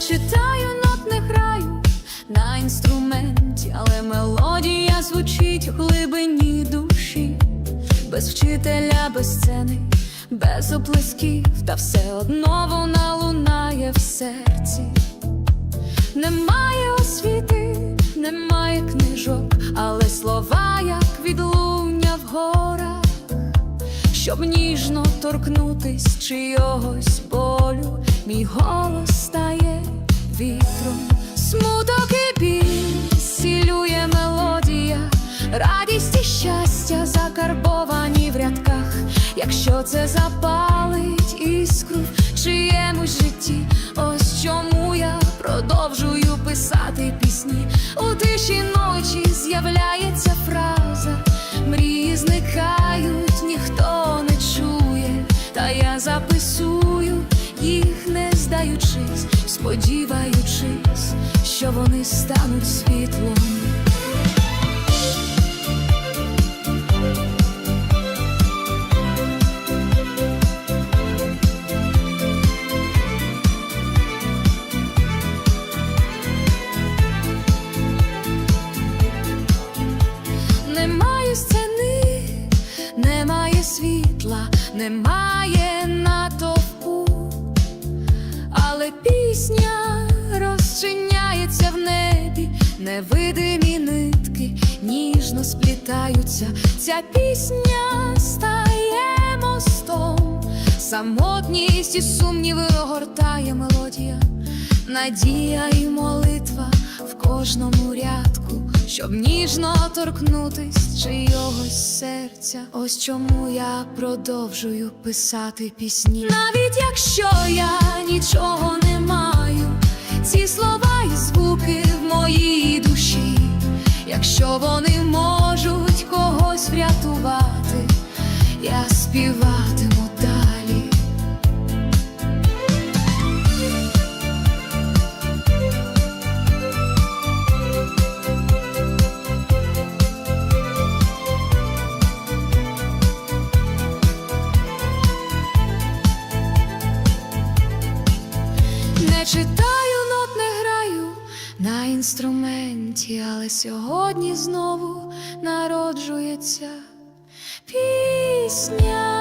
Читаю нот, не граю на інструменті, але мелодія звучить в глибині душі, без вчителя, без сцени, без оплесків, та все одно вона лунає в серці. Немає освіти, немає книжок, але слова, як відлуння в горах, щоб ніжно торкнутись чийогось болю, мій голос вітром, смуток і біль сілює мелодія, радість і щастя закарбовані в рядках, якщо це запалить іскру в чиємусь житті, ось чому я продовжую писати пісні. У тиші ночі з'являється фраза, мрії зникають, ніхто не чує, та я записую їх, не здаючись, сподіваючись, що вони стануть світлом. Немає сцени, немає світла, немає натовпу, пісня розчиняється в небі, невидимі нитки ніжно сплітаються. Ця пісня стає мостом, самотність і сумніви огортає мелодія, надія і молитва в кожному рядку, щоб ніжно торкнутись чийогось серця. Ось чому я продовжую писати пісні. Навіть якщо якщо вони можуть когось врятувати, я співатиму далі. Не читаю інструменті, але сьогодні знову народжується пісня.